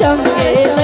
সঙ্গে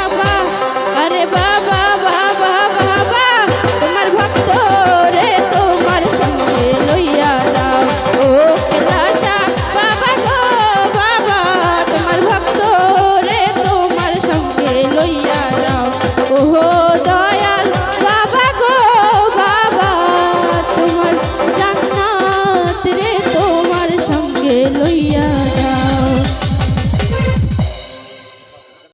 বাবা আরে বাবা বাবা।